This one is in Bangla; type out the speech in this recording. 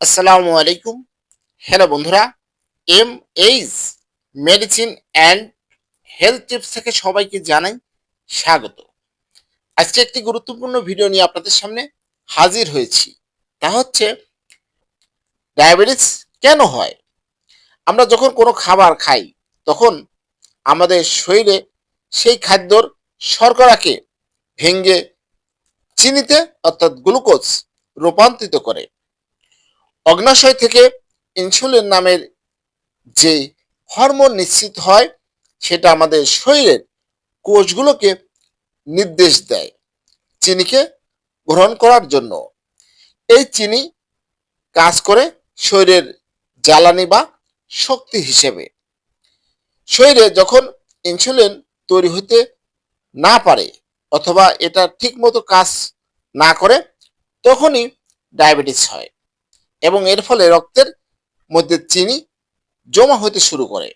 আসসালামু আলাইকুম। হ্যালো বন্ধুরা, M H medicine and health tips থেকে সবাইকে জানাই স্বাগত। আজকে একটি গুরুত্বপূর্ণ ভিডিও নিয়ে আপনাদের সামনে হাজির হয়েছি। তা হচ্ছে, ডায়াবেটিস কেন হয়? আমরা যখন কোনো খাবার খাই, তখন আমাদের শরীরে সেই খাদ্যর শর্করাকে ভেঙ্গে চিনিতে, অর্থাৎ গ্লুকোজ রূপান্তরিত করে। অগ্নাশয় থেকে ইনসুলিন নামের যে হরমোন নিশ্চিত হয়, সেটা আমাদের শরীরের কোষগুলোকে নির্দেশ দেয় চিনিকে গ্রহণ করার জন্য। এই চিনি কাজ করে শরীরের জ্বালানি বা শক্তি হিসেবে। শরীরে যখন ইনসুলিন তৈরি হতে না পারে অথবা এটা ঠিকমতো কাজ না করে, তখনই ডায়াবেটিস হয়। এবং এর ফলে রক্তের মধ্যে চিনি জমা হতে শুরু করে।